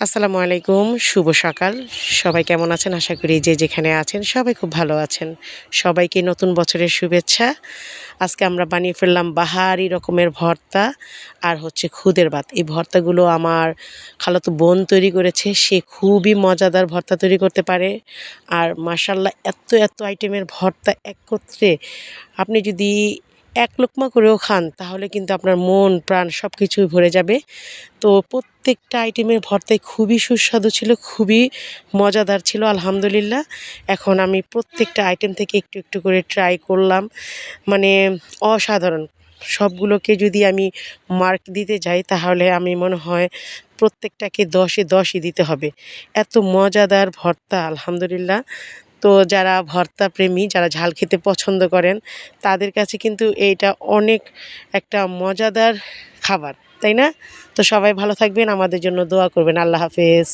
আসসালামু আলাইকুম, শুভ সকাল। সবাই কেমন আছেন? আশা করি যে যেখানে আছেন সবাই খুব ভালো আছেন। সবাইকে নতুন বছরের শুভেচ্ছা। আজকে আমরা বানিয়ে ফেললাম বাহারি রকমের ভর্তা আর হচ্ছে খুদের ভাত। এই ভর্তাগুলো আমার খালাতো বোন তৈরি করেছে। সে খুবই মজাদার ভর্তা তৈরি করতে পারে। আর মাসাল্লাহ এত এত আইটেমের ভর্তা একত্রে। আপনি যদি এক লোকমা করেও খান, তাহলে কিন্তু আপনার মন, প্রাণ সব কিছুই ভরে যাবে। তো প্রত্যেকটা আইটেমের ভর্তাই খুবই সুস্বাদু ছিল, খুবই মজাদার ছিল, আলহামদুলিল্লাহ। এখন আমি প্রত্যেকটা আইটেম থেকে একটু একটু করে ট্রাই করলাম। মানে অসাধারণ। সবগুলোকে যদি আমি মার্ক দিতে যাই, তাহলে আমি মনে হয় প্রত্যেকটাকে দশে দশই দিতে হবে। এত মজাদার ভর্তা, আলহামদুলিল্লাহ। তো যারা ভর্তা প্রেমী, যারা ঝাল খেতে পছন্দ করেন, তাদের কাছে কিন্তু এইটা অনেক একটা মজাদার খাবার, তাই না? তো সবাই ভালো থাকবেন, আমাদের জন্য দোয়া করবেন। আল্লাহ হাফেজ।